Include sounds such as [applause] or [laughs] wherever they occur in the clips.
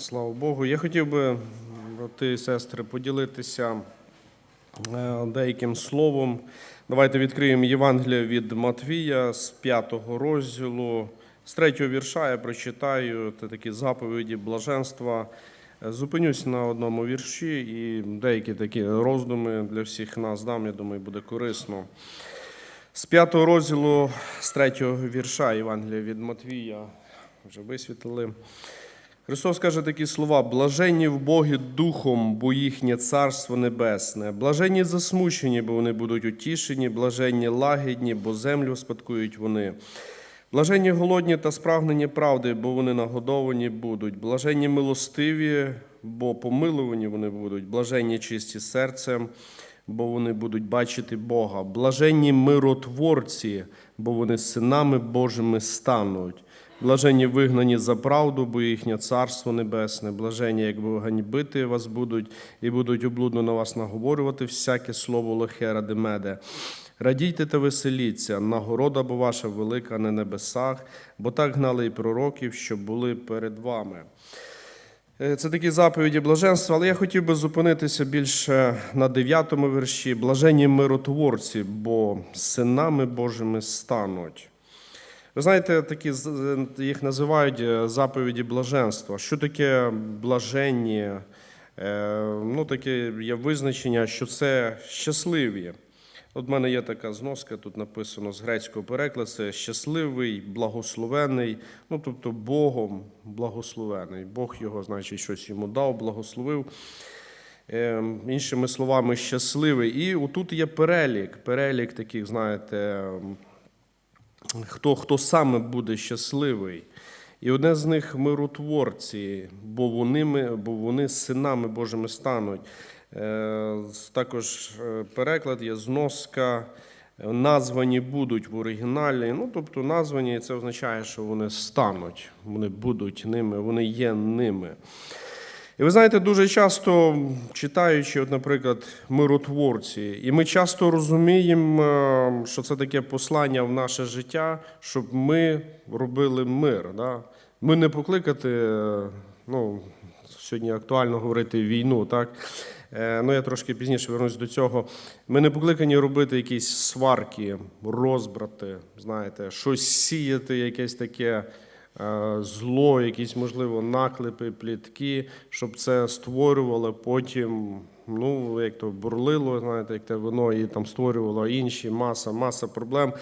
Слава Богу. Я хотів би, брати і сестри, поділитися е, деяким словом. Давайте відкриємо Євангелія від Матвія з п'ятого розділу. З третього вірша я прочитаю це такі заповіді блаженства. Е, Зупинюсь на одному вірші і деякі такі роздуми для всіх нас дам, я думаю, буде корисно. З п'ятого розділу, з третього вірша Євангелія від Матвія вже висвітлили. Христос каже такі слова: блаженні в Богі духом, бо їхнє царство небесне, блаженні засмучені, бо вони будуть утішені, блаженні лагідні, бо землю спадкують вони. Блаженні голодні та спрагнені правди, бо вони нагодовані будуть. Блаженні милостиві, бо помилувані вони будуть. Блаженні чисті серцем, бо вони будуть бачити Бога. Блаженні миротворці, бо вони синами Божими стануть. Блаженні вигнані за правду, бо їхнє царство небесне, блаженні, якби ганьбити вас будуть, і будуть облудно на вас наговорювати всяке слово лихе ради меде. Радійте та веселіться, нагорода бо ваша велика на небесах, бо так гнали і пророків, що були перед вами. Е, Це такі заповіді блаженства, але я хотів би зупинитися більше на дев'ятому вірші. Блаженні миротворці, бо синами Божими стануть. Ви знаєте, такі їх називають е, заповіді блаженства. Що таке блаженні? Е, Ну, таке є визначення, що це щасливі. От в мене є така зноска, тут написано з грецького перекладу, це щасливий, благословений, ну тобто Богом благословений. Бог його, значить, щось йому дав, благословив. Е, Іншими словами, щасливий. І отут є перелік, перелік таких, знаєте, хто, хто саме буде щасливий. І одне з них миротворці, бо вони, бо вони синами Божими стануть. Е, Також е, переклад є зноска. Названі будуть в оригіналі. Ну, тобто названі це означає, що вони стануть, вони будуть ними, вони є ними. І ви знаєте, дуже часто читаючи, от, наприклад, миротворці, і ми часто розуміємо, е, що це таке послання в наше життя, щоб ми робили мир. Да? Ми не покликати, е, ну, сьогодні актуально говорити війну, так? Е, Ну, я трошки пізніше вернусь до цього. Ми не покликані робити якісь сварки, розбрати, знаєте, щось сіяти, якесь таке зло, якісь, можливо, наклепи, плітки, щоб це створювало потім, ну, як то бурлило, знаєте, як те вино і там створювало інші маса, маса проблем.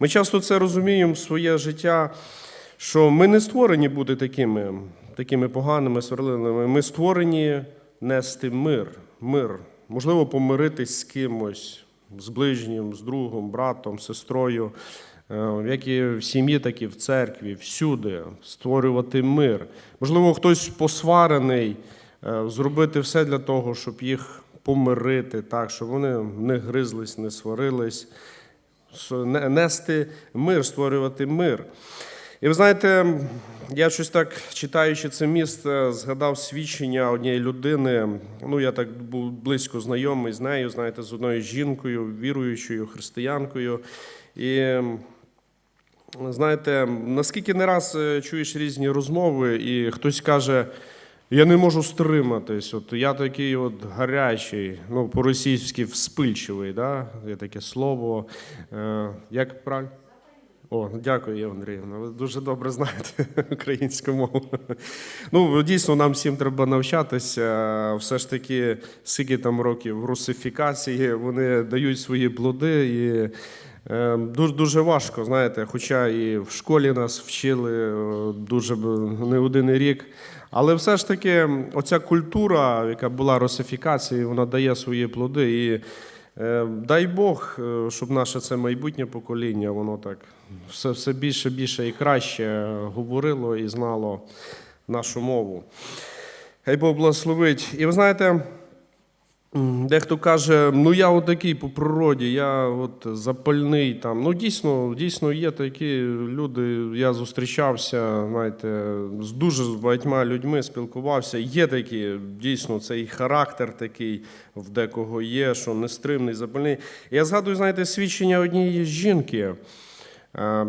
Ми часто це розуміємо в своє життя, що ми не створені бути такими, такими поганими, сверлинами. Ми створені нести мир, мир. Можливо, помиритись з кимось, з ближнім, з другом, братом, сестрою, е, як і в сім'ї, так і в церкві, всюди створювати мир. Можливо, хтось посварений, е, зробити все для того, щоб їх помирити, так, щоб вони не гризлись, не сварились, нести мир, створювати мир. І ви знаєте, я щось так читаючи це місце, згадав свідчення однієї людини. Ну, я так був близько знайомий з нею, знаєте, з одною жінкою, віруючою християнкою. І знаєте, наскільки не раз е, чуєш різні розмови, і хтось каже. Я не можу стриматись. От я такий от гарячий, ну по-російськи вспильчивий, да? є таке слово. Е, як правильно? О, дякую, Андріївна. Ви дуже добре знаєте [laughs] українську мову. Ну, дійсно, нам всім треба навчатися. Все ж таки, скільки там років русифікації, вони дають свої плоди. І дуже, дуже важко, знаєте, хоча і в школі нас вчили е, дуже не один рік. Але все ж таки, оця культура, яка була русифікації, вона дає свої плоди. І Е, Дай Бог, е, щоб наше це майбутнє покоління, воно так все, все більше, більше і краще говорило і знало нашу мову. Хай Бог благословить. І ви знаєте, дехто каже, ну я такий по природі, я от запальний там. Ну, дійсно, дійсно є такі люди. Я зустрічався, знаєте, з дуже багатьма людьми спілкувався. Є такі, дійсно, цей характер такий в декого є, що нестримний, запальний. Я згадую, знаєте, свідчення однієї жінки. Е,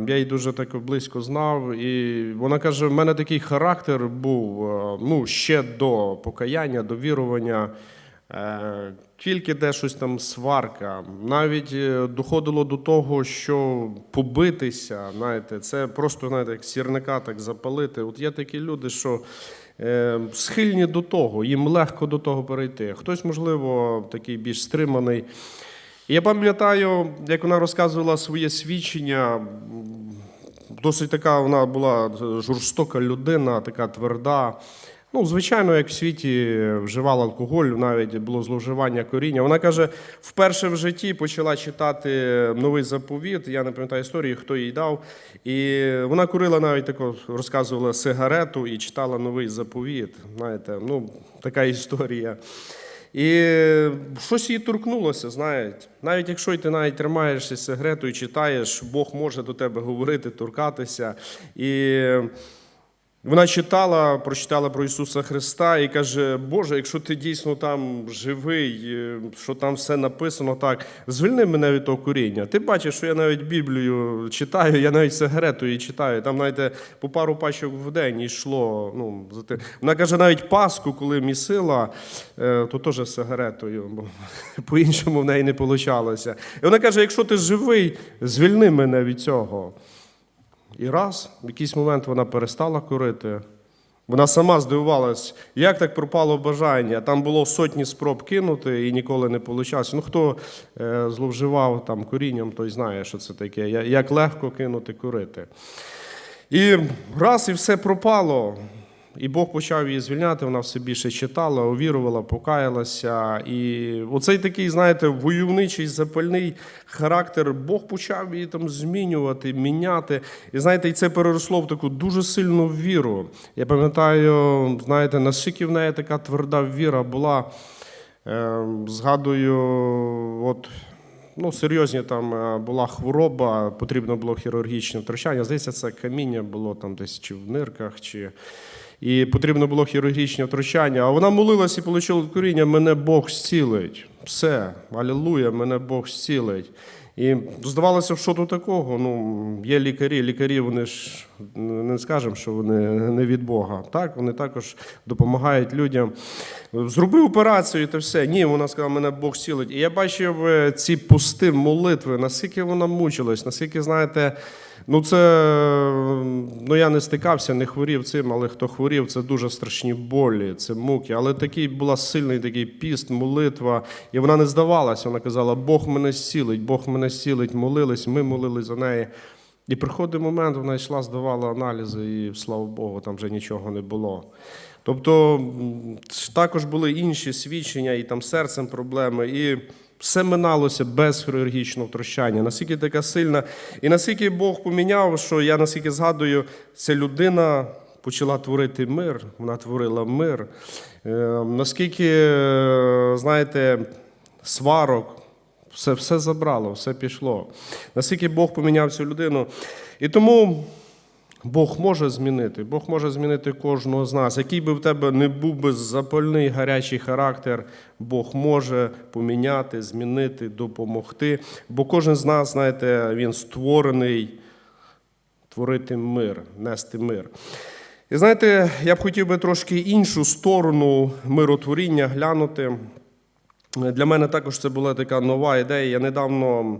Я її дуже так близько знав, і вона каже: в мене такий характер був е, ну, ще до покаяння, до вірування. Е, Тільки де щось там сварка, навіть е, доходило до того, що побитися, знаєте, це просто знаєте, як сірника так запалити. От є такі люди, що е, схильні до того, їм легко до того перейти. Хтось, можливо, такий більш стриманий. Я пам'ятаю, як вона розказувала своє свідчення. Досить така вона була жорстока людина, така тверда. Ну, звичайно, як в світі вживала алкоголь, навіть було зловживання коріння. Вона каже, вперше в житті почала читати новий заповіт. Я не пам'ятаю історії, хто їй дав. І вона курила навіть тако, розказувала сигарету і читала новий заповіт. Знаєте, ну, така історія. І щось їй торкнулося, знаєте. Навіть якщо ти навіть тримаєшся і читаєш, Бог може до тебе говорити, торкатися. І вона читала, прочитала про Ісуса Христа і каже: Боже, якщо ти дійсно там живий, е, що там все написано так, звільни мене від того куріння. Ти бачиш, що я навіть Біблію читаю, я навіть сигарету її читаю. Там, знаєте, по пару пачок в день йшло. Ну, за те. Вона каже, навіть Пасху, коли місила, е, то теж сигаретою, бо [laughs] по-іншому в неї не вийшло. І вона каже: якщо ти живий, звільни мене від цього. І раз, в якийсь момент вона перестала курити. Вона сама здивувалась, як так пропало бажання. Там було сотні спроб кинути і ніколи не вийшло. Ну, хто е, зловживав там курінням, той знає, що це таке. Як легко кинути курити. І раз і все пропало. І Бог почав її звільняти, вона все більше читала, увірувала, покаялася. І оцей такий, знаєте, войовничий, запальний характер Бог почав її там змінювати, міняти. І знаєте, і це переросло в таку дуже сильну віру. Я пам'ятаю, знаєте, наскільки в неї така тверда віра була. Е, Згадую, от ну, серйозні там е, була хвороба, потрібно було хірургічне втручання. Здається, це каміння було там десь чи в нирках, чи. І потрібно було хірургічне втручання. А вона молилась і отримала коріння, мене Бог зцілить. Все, алілуя, мене Бог зцілить. І здавалося, що тут такого. Ну, є лікарі, лікарі, вони ж не скажемо, що вони не від Бога. Так, вони також допомагають людям. Зроби операцію та все. Ні, вона сказала, мене Бог зцілить. І я бачив е, ці пусти молитви, наскільки вона мучилась, наскільки, знаєте, ну це ну я не стикався, не хворів цим, але хто хворів, це дуже страшні болі, це муки. Але такий була сильний такий піст, молитва. І вона не здавалася. Вона казала, Бог мене зцілить, Бог мене зцілить, молились, ми молились за неї. І приходить момент, вона йшла, здавала аналізи, і слава Богу, там вже нічого не було. Тобто також були інші свідчення, і там серцем проблеми, і все миналося без хірургічного втручання. Наскільки така сильна, і наскільки Бог поміняв, що я наскільки згадую, ця людина почала творити мир, вона творила мир. Е, Наскільки, знаєте, сварок, все, все забрало, все пішло. Наскільки Бог поміняв цю людину. І тому Бог може змінити, Бог може змінити кожного з нас. Який би в тебе не був би запальний гарячий характер, Бог може поміняти, змінити, допомогти. Бо кожен з нас, знаєте, він створений творити мир, нести мир. І знаєте, я б хотів би трошки іншу сторону миротворіння глянути. Для мене також це була така нова ідея. Я недавно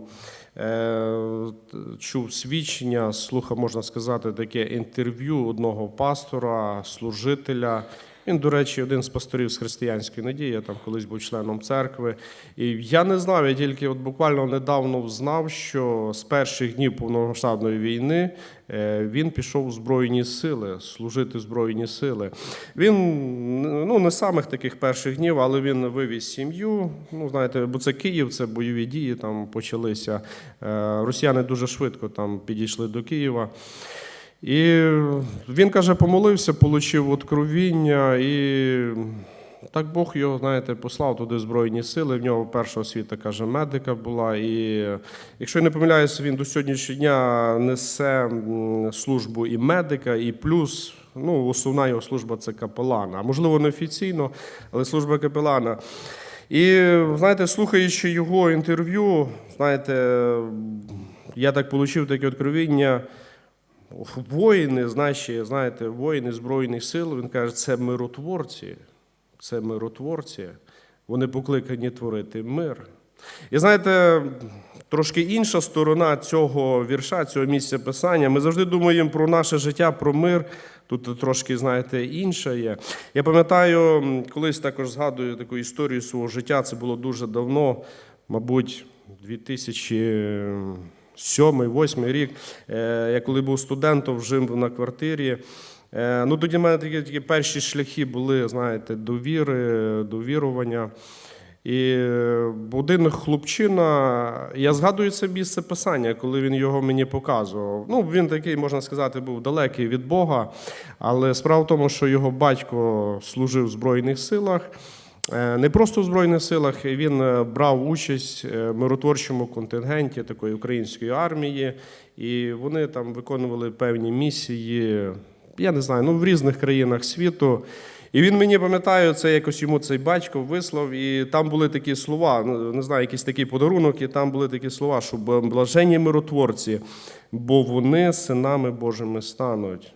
чув свідчення, слухав, можна сказати, таке інтерв'ю одного пастора, служителя. Він, до речі, один з пасторів з християнської надії, я там колись був членом церкви. І я не знав, я тільки от буквально недавно знав, що з перших днів повномасштабної війни е, він пішов у Збройні сили, служити в Збройні сили. Він ну, не самих таких перших днів, але він вивіз сім'ю. Ну, знаєте, бо це Київ, це бойові дії там почалися. Е, Росіяни дуже швидко там підійшли до Києва. І він каже, помолився, отримав откровіння, і так Бог його, знаєте, послав туди Збройні сили. В нього перша освіта, каже, медика була. І якщо я не помиляюся, він до сьогоднішнього дня несе службу і медика, і плюс. Ну, основна його служба це капелана. А можливо, не офіційно, але служба капелана. І знаєте, слухаючи його інтерв'ю, знаєте, я так отримав таке откровення. Воїни, наші, знаєте, воїни Збройних сил, він каже, це миротворці. Це миротворці. Вони покликані творити мир. І знаєте, трошки інша сторона цього вірша, цього місця писання. Ми завжди думаємо про наше життя, про мир. Тут трошки, знаєте, інше є. Я пам'ятаю, колись також згадую таку історію свого життя. Це було дуже давно, мабуть, 2007-2008 рік. Е, Я коли був студентом, жив на квартирі. Е, Ну, тоді в мене такі, такі перші шляхи були, знаєте, довіри, довірування. І е, один хлопчина, я згадую це місце писання, коли він його мені показував. Ну, він такий, можна сказати, був далекий від Бога, але справа в тому, що його батько служив в Збройних силах. Е, Не просто в Збройних силах, він е, брав участь е, в миротворчому контингенті такої української армії, і вони там виконували певні місії, я не знаю, ну в різних країнах світу. І він мені пам'ятаю, це якось йому цей батько вислав, і там були такі слова, ну, не знаю, якийсь такий подарунок, і там були такі слова, що блаженні миротворці, бо вони синами Божими стануть.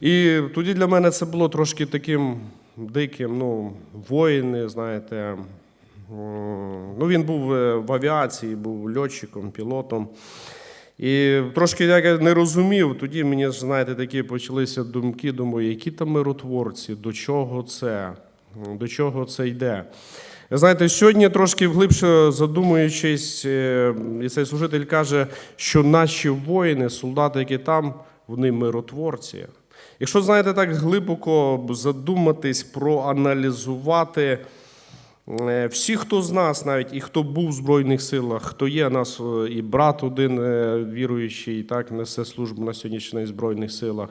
І тоді для мене це було трошки таким диким, ну, воїни, знаєте. Ну, він був е, в авіації, був льотчиком, пілотом. І трошки я не розумів, тоді мені знаєте, такі почалися думки, думаю, які там миротворці, до чого це, до чого це йде. Знаєте, сьогодні трошки глибше задумуючись, е, і цей служитель каже, що наші воїни, солдати, які там, вони миротворці. Якщо, знаєте, так глибоко задуматись, проаналізувати, Е, всі, хто з нас, навіть і хто був в Збройних силах, хто є нас е, і брат один віруючий, і так, несе службу на сьогоднішній Збройних силах,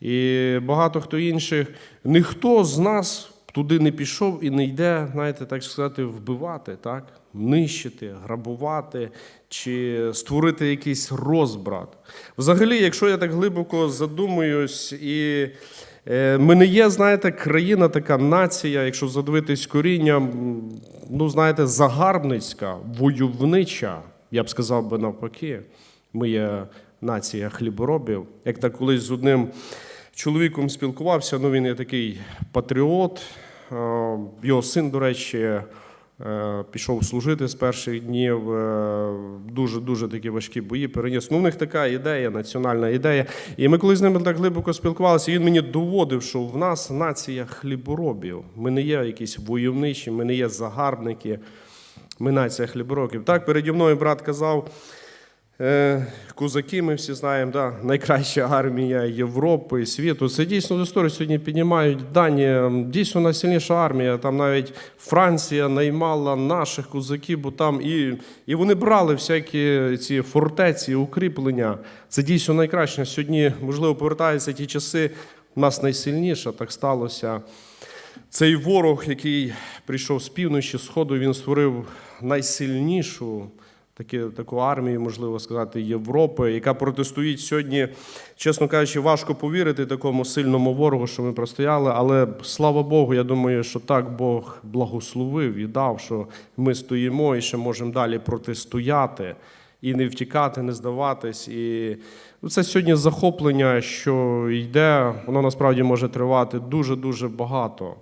і багато хто інших, ніхто з нас туди не пішов і не йде, знаєте, так сказати, вбивати, так, нищити, грабувати чи створити якийсь розбрат. Взагалі, якщо я так глибоко задумуюсь і. Е, Ми не є, знаєте, країна, така нація, якщо задивитись коріння, м, ну, знаєте, загарбницька, войовнича, я б сказав би навпаки. Ми є нація хліборобів. Як так колись з одним чоловіком спілкувався, ну він є такий патріот. Е, Його син, до речі, е, пішов служити з перших днів. Дуже дуже такі важкі бої переніс. Ну, в них така ідея, національна ідея. І ми коли з ними так глибоко спілкувалися, він мені доводив, що в нас нація хліборобів. Ми не є якісь войовничі, ми не є загарбники. Ми нація хліборобів. Так, переді мною брат казав. Е, Козаки, ми всі знаємо, да, найкраща армія Європи, світу. Це дійсно з історії сьогодні піднімають дані. Дійсно найсильніша армія. Там навіть Франція наймала наших козаків, бо там і, і вони брали всякі ці фортеці, укріплення. Це дійсно найкраще. Сьогодні, можливо, повертаються ті часи. У нас найсильніша так сталося. Цей ворог, який прийшов з півночі, сходу, він створив найсильнішу такі, таку армію, можливо сказати, Європи, яка протистоїть сьогодні, чесно кажучи, важко повірити такому сильному ворогу, що ми простояли. Але слава Богу, я думаю, що так Бог благословив і дав, що ми стоїмо і ще можемо далі протистояти. І не втікати, не здаватись. І це сьогодні захоплення, що йде, воно насправді може тривати дуже-дуже багато.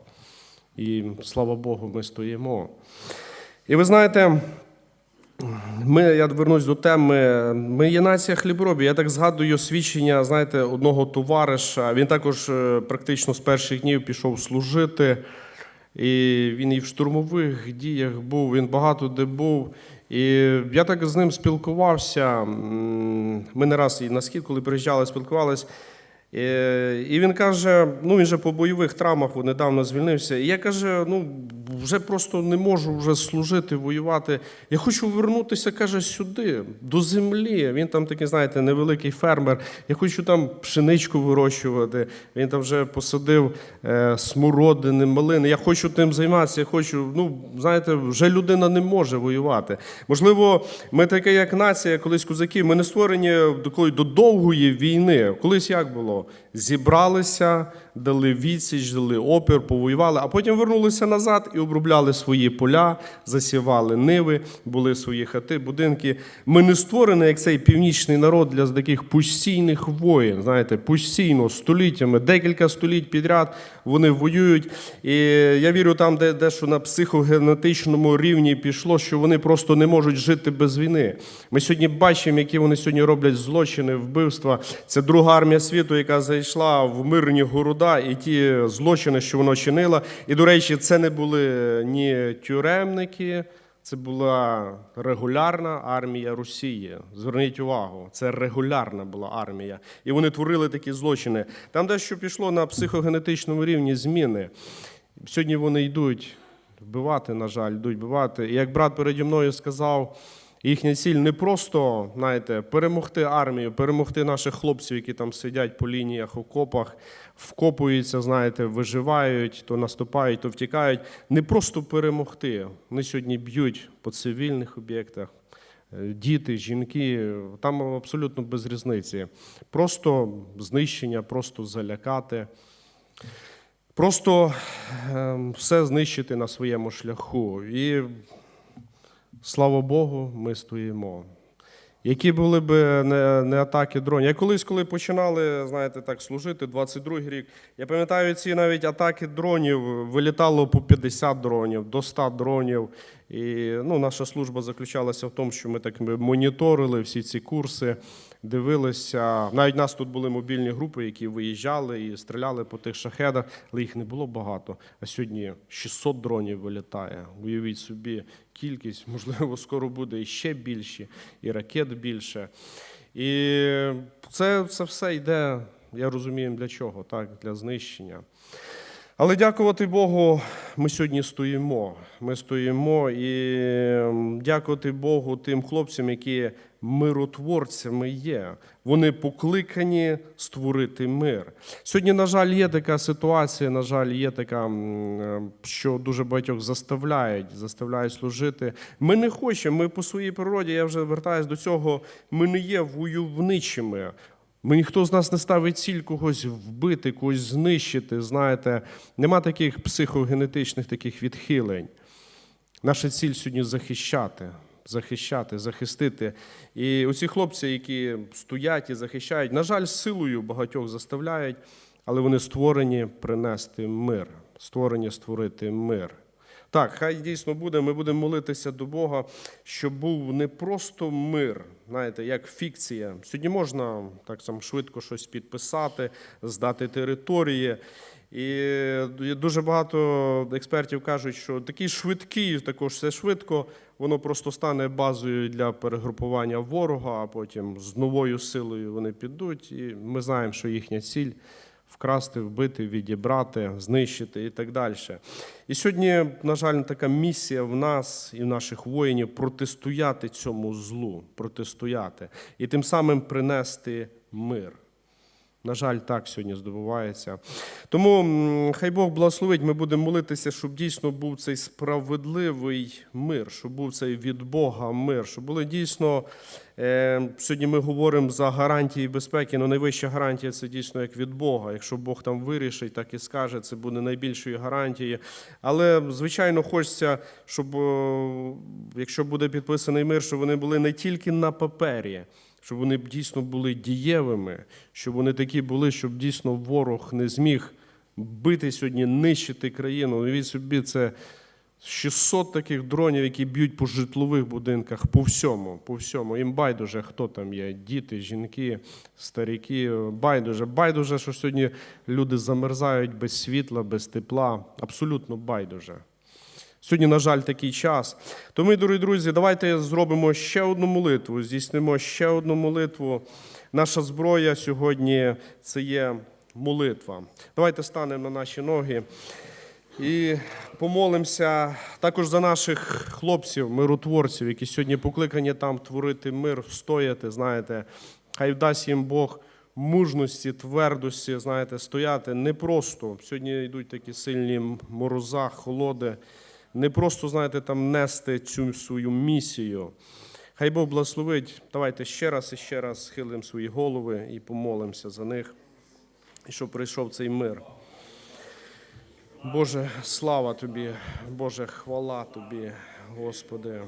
І слава Богу, ми стоїмо. І ви знаєте, ми, я вернусь до теми. Ми є нація хліборобів. Я так згадую свідчення, знаєте, одного товариша. Він також е, практично з перших днів пішов служити. І він і в штурмових діях був, він багато де був. І я так з ним спілкувався. Ми не раз і на схід, коли приїжджали, спілкувалися. І він каже: ну він же по бойових травмах недавно звільнився. І я каже: ну вже просто не можу вже служити, воювати. Я хочу вернутися, каже, сюди, до землі. Він там такий, знаєте, невеликий фермер. Я хочу там пшеничку вирощувати. Він там вже посадив е, смородини, малини. Я хочу тим займатися. Я хочу, ну знаєте, вже людина не може воювати. Можливо, ми таке, як нація, колись козаки, ми не створені до довгої війни. Колись як було? Зібралися, дали відсіч, дали опір, повоювали, а потім вернулися назад і обробляли свої поля, засівали ниви, були свої хати, будинки. Ми не створені, як цей північний народ для таких постійних воїн. Знаєте, постійно, століттями, декілька століть підряд вони воюють. І я вірю, там, де дещо на психогенетичному рівні пішло, що вони просто не можуть жити без війни. Ми сьогодні бачимо, які вони сьогодні роблять злочини, вбивства. Це друга армія світу, яка зайшла в мирні города, і ті злочини, що вона чинила. І, до речі, це не були ні тюремники. Це була регулярна армія Росії. Зверніть увагу, це регулярна була армія. І вони творили такі злочини. Там дещо пішло на психогенетичному рівні зміни. Сьогодні вони йдуть вбивати, на жаль, йдуть вбивати. І як брат переді мною сказав, їхня ціль не просто, знаєте, перемогти армію, перемогти наших хлопців, які там сидять по лініях, окопах, вкопуються, знаєте, виживають, то наступають, то втікають. Не просто перемогти. Вони сьогодні б'ють по цивільних об'єктах. Е, Діти, жінки, там абсолютно без різниці. Просто знищення, просто залякати. Просто ем, все знищити на своєму шляху. І слава Богу, ми стоїмо. Які були б не, не атаки дронів. Я колись, коли починали, знаєте, так служити, 22-й рік, я пам'ятаю, ці навіть атаки дронів вилітало по 50 дронів, до 100 дронів. І ну, наша служба заключалася в тому, що ми так ми моніторили всі ці курси, дивилися. Навіть нас тут були мобільні групи, які виїжджали і стріляли по тих шахедах, але їх не було багато. А сьогодні 600 дронів вилітає. Уявіть собі кількість, можливо, скоро буде і ще більше, і ракет більше. І це, це все йде, я розумію, для чого, так, для знищення. Але дякувати Богу, ми сьогодні стоїмо. Ми стоїмо і дякувати Богу тим хлопцям, які миротворцями є. Вони покликані створити мир. Сьогодні, на жаль, є така ситуація. На жаль, є така, е, що дуже багатьох заставляють, заставляють служити. Ми не хочемо. Ми по своїй природі, я вже вертаюсь до цього. Ми не є войовничими. Ми ніхто з нас не ставить ціль когось вбити, когось знищити. Знаєте, нема таких психогенетичних таких відхилень. Наша ціль сьогодні захищати, захищати, захистити. І оці хлопці, які стоять і захищають, на жаль, силою багатьох заставляють, але вони створені принести мир, створені створити мир. Так, хай дійсно буде. Ми будемо молитися до Бога, щоб був не просто мир, знаєте, як фікція. Сьогодні можна так само швидко щось підписати, здати території. І дуже багато експертів кажуть, що такий швидкий, також все швидко, воно просто стане базою для перегрупування ворога, а потім з новою силою вони підуть. І ми знаємо, що їхня ціль вкрасти, вбити, відібрати, знищити і так далі. І сьогодні, на жаль, така місія в нас і в наших воїнів протистояти цьому злу, протистояти і тим самим принести мир. На жаль, так сьогодні здобувається. Тому хай Бог благословить, ми будемо молитися, щоб дійсно був цей справедливий мир, щоб був цей від Бога мир, щоб були дійсно. Е, сьогодні ми говоримо за гарантії безпеки, але найвища гарантія це дійсно як від Бога. Якщо Бог там вирішить, так і скаже, це буде найбільшою гарантією. Але, звичайно, хочеться, щоб якщо буде підписаний мир, щоб вони були не тільки на папері щоб вони дійсно були дієвими, щоб вони такі були, щоб дійсно ворог не зміг бити сьогодні, нищити країну. Уявіть собі, це 600 таких дронів, які б'ють по житлових будинках, по всьому, по всьому. Їм байдуже, хто там є, діти, жінки, старіки. Байдуже, байдуже, що сьогодні люди замерзають без світла, без тепла. Абсолютно байдуже. Сьогодні, на жаль, такий час. Тому, дорогі друзі, давайте зробимо ще одну молитву, здійснимо ще одну молитву. Наша зброя сьогодні це є молитва. Давайте станемо на наші ноги і помолимося також за наших хлопців, миротворців, які сьогодні покликані там творити мир, встояти. Знаєте, хай вдасть їм Бог. Мужності, твердості, знаєте, стояти непросто. Сьогодні йдуть такі сильні мороза, холоди не просто, знаєте, там нести цю свою місію. Хай Бог благословить. Давайте ще раз і ще раз схилимо свої голови і помолимося за них, і щоб прийшов цей мир. Боже, слава Тобі, Боже, хвала Тобі, Господи.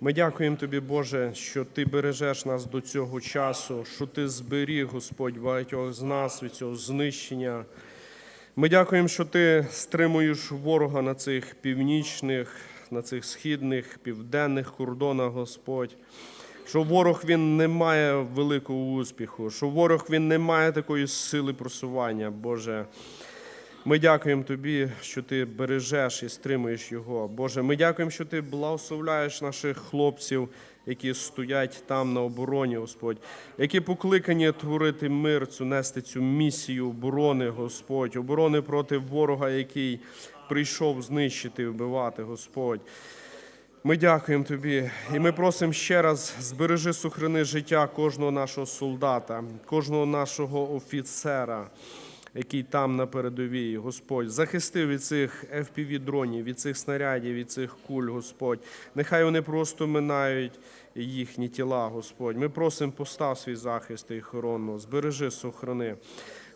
Ми дякуємо Тобі, Боже, що Ти бережеш нас до цього часу, що Ти зберіг, Господь, багатьох з нас від цього знищення. Ми дякуємо, що Ти стримуєш ворога на цих північних, на цих східних, південних кордонах, Господь. Що ворог він не має великого успіху, що ворог він не має такої сили просування, Боже. Ми дякуємо Тобі, що Ти бережеш і стримуєш його. Боже, ми дякуємо, що Ти благословляєш наших хлопців, які стоять там на обороні, Господь, які покликані творити мир, цю нести цю місію оборони, Господь, оборони проти ворога, який прийшов знищити, вбивати, Господь. Ми дякуємо тобі, і ми просимо ще раз збережи сохрани життя кожного нашого солдата, кожного нашого офіцера, який там на передовій, Господь, захисти від цих fpv дронів від цих снарядів, від цих куль, Господь. Нехай вони просто минають їхні тіла, Господь. Ми просимо постав свій захист і охорону, збережи, сохрани.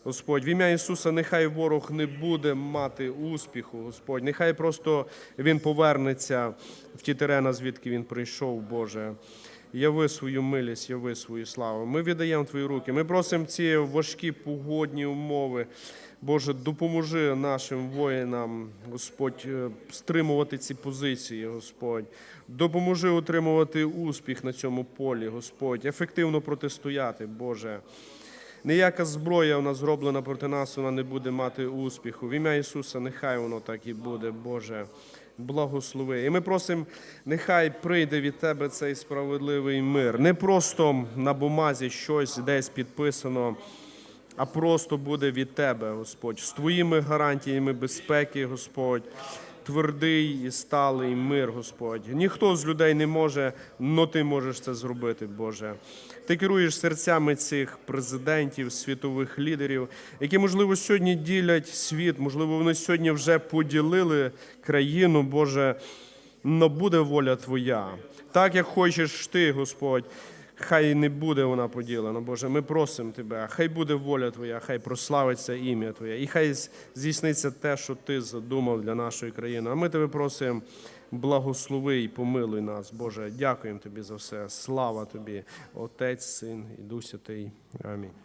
Господь, в ім'я Ісуса, нехай ворог не буде мати успіху, Господь. Нехай просто він повернеться в ті терена, звідки він прийшов, Боже. Яви свою милість, яви свою славу. Ми віддаємо Твої руки. Ми просимо ці важкі погодні умови. Боже, допоможи нашим воїнам, Господь, е, стримувати ці позиції, Господь. Допоможи отримувати успіх на цьому полі, Господь, ефективно протистояти, Боже. Ніяка зброя вона зроблена проти нас, вона не буде мати успіху. В ім'я Ісуса, нехай воно так і буде, Боже. Благослови. І ми просимо, нехай прийде від Тебе цей справедливий мир. Не просто на бумазі щось десь підписано, а просто буде від Тебе, Господь, з Твоїми гарантіями безпеки, Господь. Твердий і сталий мир, Господь. Ніхто з людей не може, але ти можеш це зробити, Боже. Ти керуєш серцями цих президентів, світових лідерів, які, можливо, сьогодні ділять світ, можливо, вони сьогодні вже поділили країну, Боже. Но буде воля Твоя. Так, як хочеш ти, Господь, хай не буде вона поділена, Боже. Ми просимо Тебе, хай буде воля Твоя, хай прославиться ім'я Твоє, і хай здійсниться те, що Ти задумав для нашої країни. А ми тебе просимо, благослови і помилуй нас, Боже. Дякуємо Тобі за все. Слава Тобі, Отець, Син і Дух Святий. Амінь.